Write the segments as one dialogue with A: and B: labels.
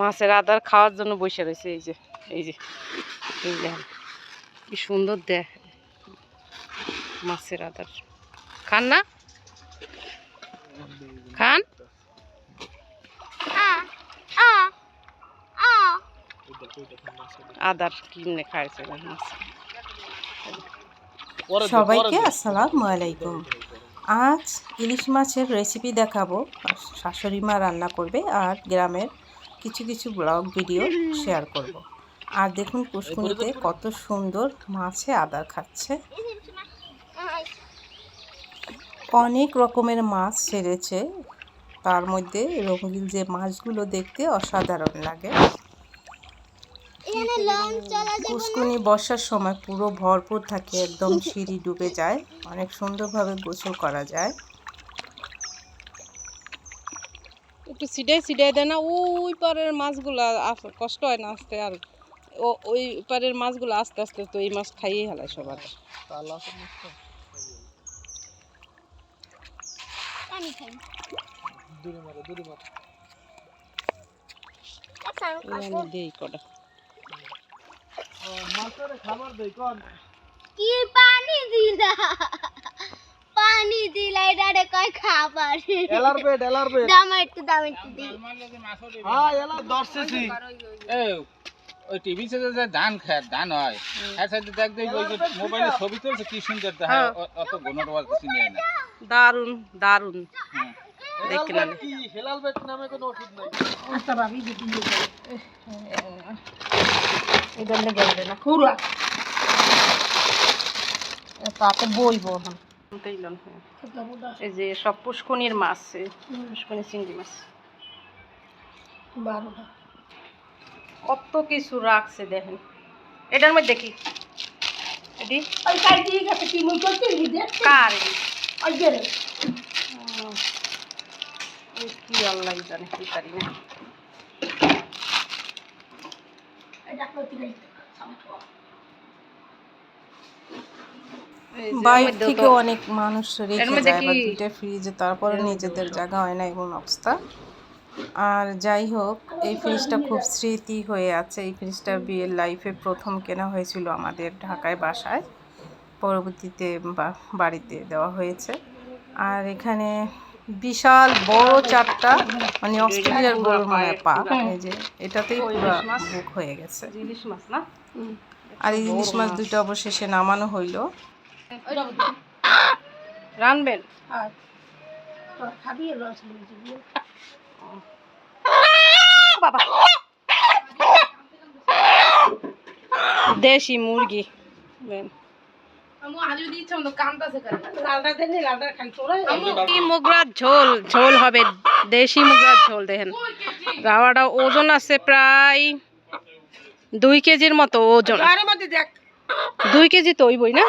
A: মাছের আদার খাওয়ার জন্য বসে রয়েছে, এই যে এই যে, এই কি সুন্দর দেখ মাছের আদার। খান না? খান? আদার কিনে খাইছে মাছ।
B: সবাইকে আসসালামু আলাইকুম। আজ ইলিশ মাছের রেসিপি দেখাবো। শাশুড়ি মা রান্না করবে আর গ্রামের কিছু কিছু ব্লগ ভিডিও শেয়ার করব। আর দেখুন পুষ্কুনিতে কত সুন্দর মাছে আদার খাচ্ছে। অনেক রকমের মাছ ছেড়েছে তার মধ্যে রঙিন যে মাছগুলো দেখতে অসাধারণ লাগে। পুষ্কুনি বর্ষার সময় পুরো ভরপুর থাকে একদম সিঁড়ি ডুবে যায়। অনেক সুন্দরভাবে গোসল করা যায়।
A: একটু সিডাই সিডাই দেয় না ওই পারের মাছগুলো কষ্ট হয় না আসতে আর ও ওই পারের মাছগুলো আস্তে আস্তে তো এই মাছ খাইয়ে হেলায় সবার। এই আমি দেই কটা।
C: কি পানি দিলা? পানি দিলা এটা কয় খাবার
D: এলার বেড এলার বেড
C: দাম একটু দাম একটু দি
D: হ্যাঁ এলার দশ সিসি
E: এ ওই টিভি তে যে ধান খায় ধান হয় হ্যাঁ সাইডে দেখ দেখ ওই যে মোবাইলে ছবি তুলছে কি সুন্দর দেখা
A: হ্যাঁ।
E: অত ঘন ওয়াজ কিছু নেই না
A: দারুণ দারুণ
E: হ্যাঁ
A: না
D: কি হেলাল বেড নামে কোনো ওষুধ নাই
A: লেগে যাবে না খুরা তাতে বইবো এখন হ্যাঁ। এই যে সব পুষ্কনির মাছ পুষ্কনি চিংড়ি মাছ। কত কিছু রাখছে দেখেন। এটার মধ্যে কি? এটি? কার কি আল্লাহ জানে কি পারি না এই যে এর
B: বাইরে থেকে অনেক মানুষ রেখে যায় বা দুইটা ফ্রিজে তারপরে নিজেদের জায়গা হয় না এমন অবস্থা। আর যাই হোক এই ফ্রিজটা খুব স্মৃতি হয়ে আছে। এই ফ্রিজটা বিয়ের লাইফে প্রথম কেনা হয়েছিল আমাদের ঢাকায় বাসায়। পরবর্তীতে বাড়িতে দেওয়া হয়েছে। আর এখানে বিশাল বড় চারটা মানে অস্ট্রেলিয়ার গরুর মানে পা। এই যে এটাতেই পুরো বুক হয়ে গেছে।
A: ইলিশ মাছ না?
B: আর এই ইলিশ মাছ দুটো অবশেষে নামানো হইল।
A: রানবেন? বাবা। দেশি মুরগি। মুগরার ঝোল ঝোল হবে। দেশি মুগরার ঝোল দেখেন। রাওয়াটা ওজন আছে প্রায় দুই কেজির মতো ওজন। দুই কেজি তো ওই বই না?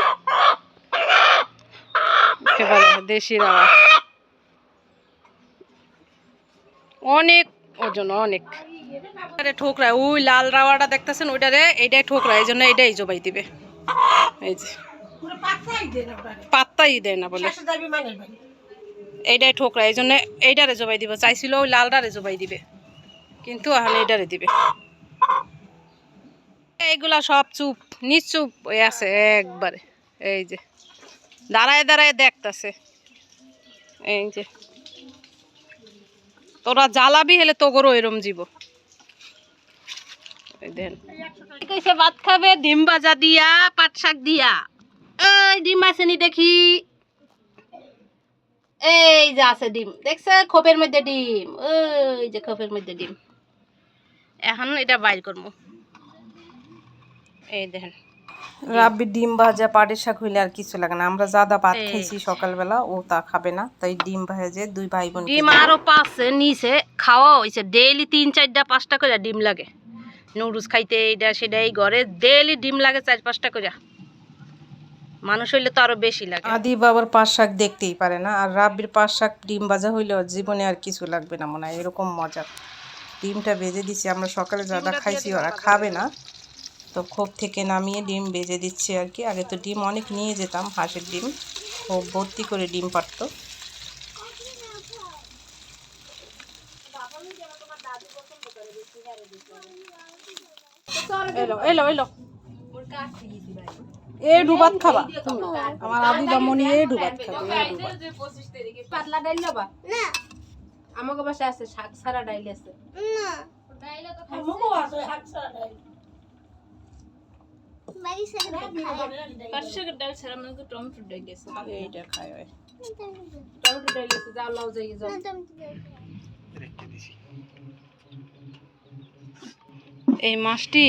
A: একেবারে দেশি রাওয়া অনেক ওজন, অনেক। ঠোকরা ওই লাল রাওয়াটা দেখতেছেন, ওইটারে, এইটাই ঠোকরা এই জন্য এইটাই জবাই দিবে। এই যে। পাত্তাই দেয় না বলে। এইটাই ঠোকরা এই জন্য এইটারে জবাই দিবে। চাইছিল ওই লালটারে জবাই দিবে, কিন্তু এখন এইটারে দিবে। এইগুলা সব চুপ, নিচুপ আছে একবারে। এই যে। দাঁড়ায় দাঁড়ায় দেখতাছে। এই যে। তোরা জ্বালাবি হলে তোগরও এরম জীব। কইছে ভাত খাবে ডিম ভাজা দিয়া পাট শাক দিয়া। এই ডিম আছে নি দেখি। এই যে আছে ডিম। দেখছে খোপের মধ্যে ডিম। ওই যে খোপের মধ্যে ডিম। এখন এটা বাইর করব। এই দেখেন
B: রাব্বি ডিম ভাজা পাটের শাক হইলে আর কিছু লাগে না। আমরা জাদা ভাত খাইছি সকালবেলা ও তা খাবে না। তাই ডিম ভাজে দুই ভাই বোন
A: ডিম আরও পাচ্ছে নিচে খাওয়া হয়েছে ডেইলি তিন চারটা পাঁচটা করে ডিম লাগে। নুডলস খাইতে এইটা সেটা এই ঘরে ডেইলি ডিম লাগে চার পাঁচটা করে মানুষ হইলে তো আরও বেশি লাগে।
B: আদি বাবার পাঁচ শাক দেখতেই পারে না। আর রাব্বির পাঁচ শাক ডিম ভাজা হইলে জীবনে আর কিছু লাগবে না মনে হয়। এরকম মজা। ডিমটা ভেজে দিচ্ছি আমরা সকালে জাদা খাইছি ওরা খাবে না। তো খোপ থেকে নামিয়ে ডিম বেজে দিচ্ছি আর কি। আগে তো ডিম অনেক নিয়ে যেতাম হাঁসের ডিম। খোপ ভর্তি করে ডিম পারতো এলো এলো এলো। এ ডুবাত খাবা। আমার আদি দমনি এ ডুবাত খাবে এ ডুবাত
A: পাতলা ডাইল লবা
F: না।
A: আমাকে বাসায় আছে শাক সারা ডাইল আছে।
F: না। খায়
A: ডাল ছাড়া মানে টমেটো
B: এইটা।
A: টমেটো যাও যাই যাও
B: এই মাছটি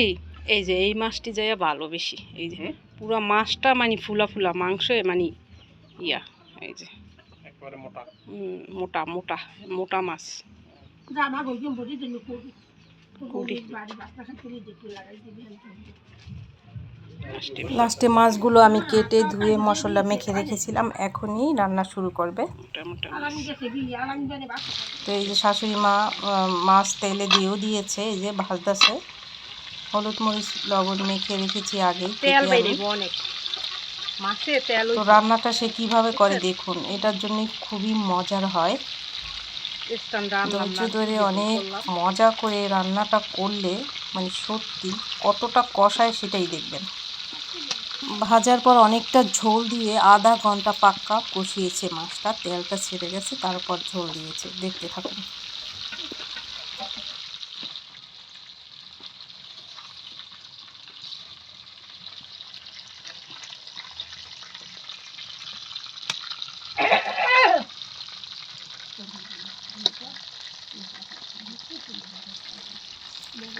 B: এই যে এই মাছটি যাইয়া ভালো বেশি। এই যে পুরা মাছটা মানে ফুলা ফুলা মাংস মানে ইয়া এই যে। মোটা। মোটা মোটা মাছ। কুড়ি। লাস্টে মাছগুলো আমি কেটে ধুয়ে মশলা মেখে রেখেছিলাম এখনই রান্না শুরু করবে। তো এই যে শাশুড়ি মা মাছ তেলে দিয়েও দিয়েছে এই যে ভাজতেছে। হলুদ মরিচ লবণ মেখে রেখেছি
A: তেল
B: তো রান্নাটা সে কীভাবে করে দেখুন এটার জন্য খুবই মজার হয়। ধৈর্য ধরে অনেক মজা করে রান্নাটা করলে মানে সত্যি কতটা কষায় সেটাই দেখবেন। ভাজার পর অনেকটা ঝোল দিয়ে আধা ঘণ্টা পাক্কা কষিয়েছে মাছটা। তেলটা ছেড়ে গেছে, তারপর ঝোল দিয়েছে। দেখতে থাকুন।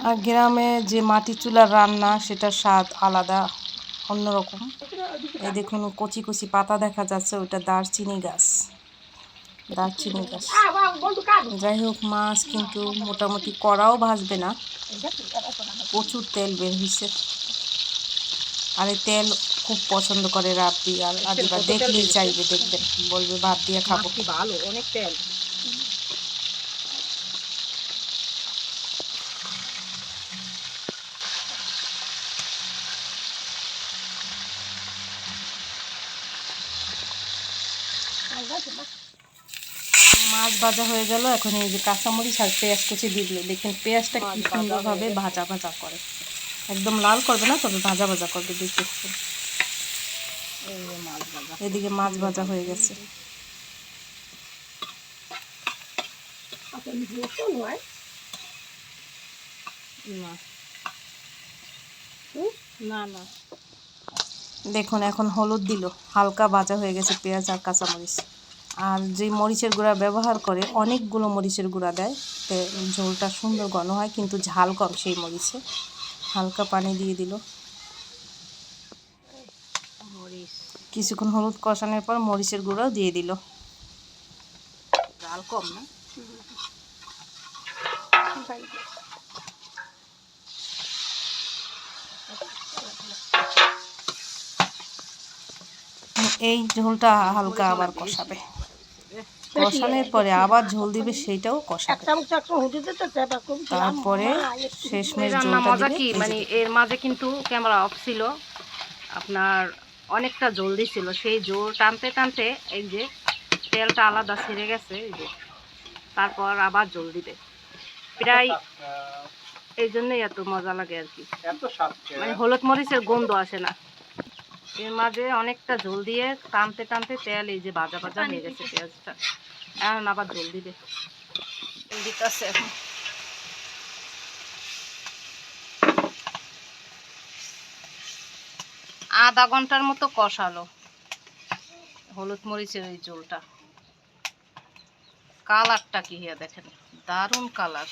B: আর গ্রামে যে মাটি চুলার রান্না, সেটার স্বাদ আলাদা। অন্যরকম। এই দেখুন, কচি কচি পাতা দেখা যাচ্ছে ওটা দারচিনি গাছ। দারচিনি গাছ। যাই হোক, মাছ কিন্তু মোটামুটি কড়াও ভাজবে না। প্রচুর তেল বের হয়েছে আর তেল খুব পছন্দ করে রাব্বি আর আদিবা দেখলেই চাইবে, দেখবেন। বলবে, ভাত দিয়ে খাব।
A: ভালো, অনেক তেল
B: মাছ ভাজা হয়ে গেল। এখন এই যে কাঁচামরিচ আর পেঁয়াজ কুচি দিয়ে দেখেন পেঁয়াজটা কি সুন্দরভাবে ভাজা ভাজা করে। একদম লাল করবে না তবে ভাজা ভাজা করবে দেখতে। এদিকে মাছ ভাজা হয়ে গেছে।
A: না না।
B: দেখুন এখন হলুদ দিল। হালকা ভাজা হয়ে গেছে পেঁয়াজ আর কাঁচামরিচ। আর যে মরিচের গুঁড়া ব্যবহার করে অনেকগুলো মরিচের গুঁড়া দেয় তে ঝোলটা সুন্দর ঘন হয় কিন্তু ঝাল কম সেই মরিচে। হালকা পানি দিয়ে দিল। কিছুক্ষণ হলুদ কষানোর পর মরিচের গুঁড়াও দিয়ে দিল।
A: ঝাল কম না?
B: এই ঝোলটা হালকা আবার কষাবে। কষানোর পরে আবার ঝোল দিবে সেইটাও কষাবে। তারপরে শেষমেশ ঝোলটা
A: মজা কি? মানে এর মাঝে কিন্তু ক্যামেরা অফ ছিল। আপনার অনেকটা জল ছিল সেই জোর টানতে টানতে এই যে তেলটা আলাদা ছেড়ে গেছে এই যে। তারপর আবার জল দিবে। প্রায় এই জন্যই এত মজা লাগে আর কি। মানে হলুদ মরিচের গন্ধ আসে না। এর মাঝে অনেকটা ঝোল দিয়ে টানতে টানতে তেল এই যে ভাজা ভাজা হয়ে গেছে পেঁয়াজটা। এখন আবার ঝোল দিবে। এখন। আধা ঘণ্টার মতো কষালো হলুদ মরিচের এই ঝোলটা কালারটা কি হিয়া দেখেন? দারুণ কালার।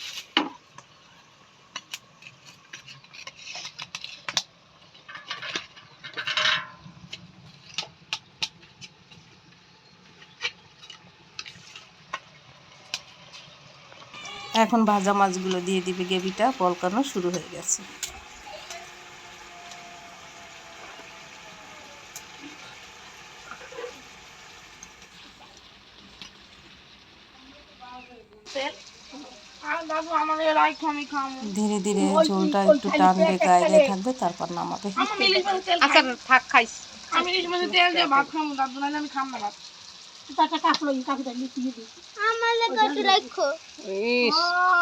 B: এখন ভাজা মাছগুলো দিয়ে দিবে গ্রেভিটা পলকানো শুরু হয়ে গেছে। ধীরে ধীরে ঝোলটা একটু টানবে গায়ে থাকবে তারপর নামাবে।
A: আচ্ছা থাক খাইস
C: আমার লেগে একটু রাখো
A: ইস,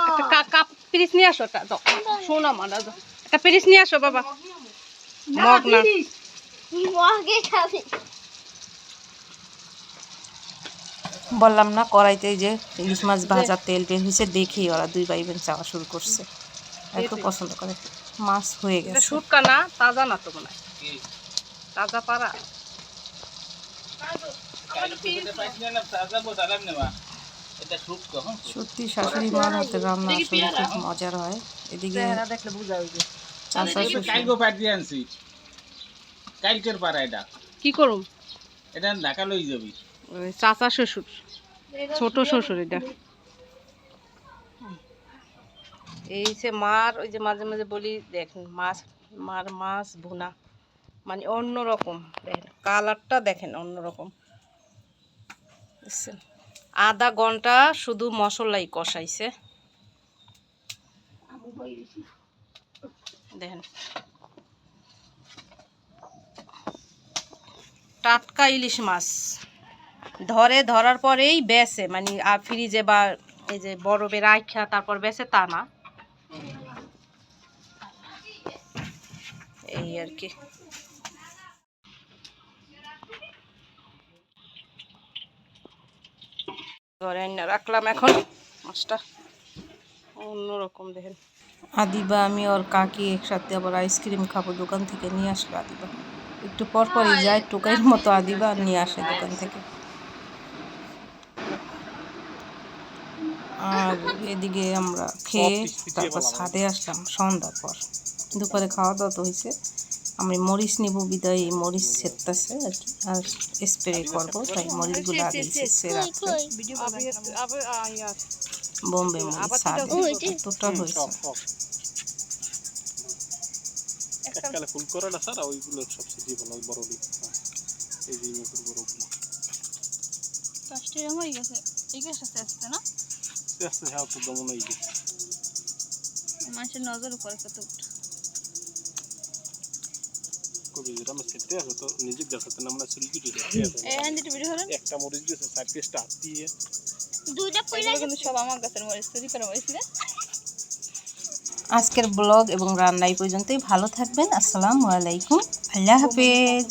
A: একটা কা- কাপ পিরিচ নিয়ে আসো একটা আসো বাবা। মগ না।
C: মগে খাবি
B: বললাম না কড়াইতে যে ইলিশ মাছ ভাজা তেল বের হয়েছে দেখেই ওরা দুই ভাই বোন চাওয়া শুরু করছে। এত পছন্দ করে। মাছ হয়ে গেছে।
A: শুটকা না তাজা না তো মনে হয়। তাজা পারা।
E: কখন?
B: সত্যি শাশুড়ি মার হাতের রান্না আসলে খুব মজার হয়। এদিকে
A: দেখলে বুঝা হইবে
B: চাচা
E: এই তো
B: শ্বশুর।
E: কালকে পাঠ দিয়ে আনছি। কালকের পাড়া এটা।
A: কি করুম?
E: এটা ঢাকা লই যাবি।
A: চাচা শ্বশুর ছোট শ্বশুর এটা। এই যে মার ওই যে মাঝে মাঝে বলি দেখেন মাছ মার মাছ ভুনা। মানে অন্যরকম দেখেন কালারটা দেখেন অন্যরকম। আধা ঘণ্টা শুধু মশলাই কষাইছে। দেখেন। টাটকা ইলিশ মাছ। ধরে, ধরার পরেই বেচে মানে ফ্রিজে বা এই যে বরফে রাখা তারপর বেচে তা না। এই আর কি। ধরে এনে রাখলাম এখন। মাছটা অন্যরকম দেখেন।
B: আদিবা আমি ওর কাকি একসাথে আবার আইসক্রিম খাব দোকান থেকে নিয়ে আসলো আদিবা। একটু পর পরই যায় টোকাইয়ের মতো আদিবা নিয়ে আসে দোকান থেকে। আর এদিকে আমরা খেয়ে তারপর ছাদে আসলাম সন্ধ্যার পর। দুপুরে খাওয়া দাওয়া তো হয়েছে আমি মরিচ নিব বিদায় এই মরিচ সেরতেছে আর কি। আর স্প্রে করব তাই মরিচগুলো আগে ছেঁচে রাখছে বোম্বে মরিচ এতটা হয়েছে।
D: এককালে ফুল করে না স্যার? ওইগুলো ভালো বড় দিক এই যে মেকুর বড়গুলো আস্তে হ্যাঁ তো দমন এই যে
A: মানুষের নজর করে কত
D: যেটা আমরা সেটে আছে তো নিজে দেখাতে না আমরা সিলকি দিতে একটা মরিচ দিয়েছে চার পিসটা হাত
C: দুইটা পয়লা
B: আজকের ব্লগ এবং রান্নাই এই পর্যন্তই ভালো থাকবেন আসসালামু আলাইকুম আল্লাহ হাফেজ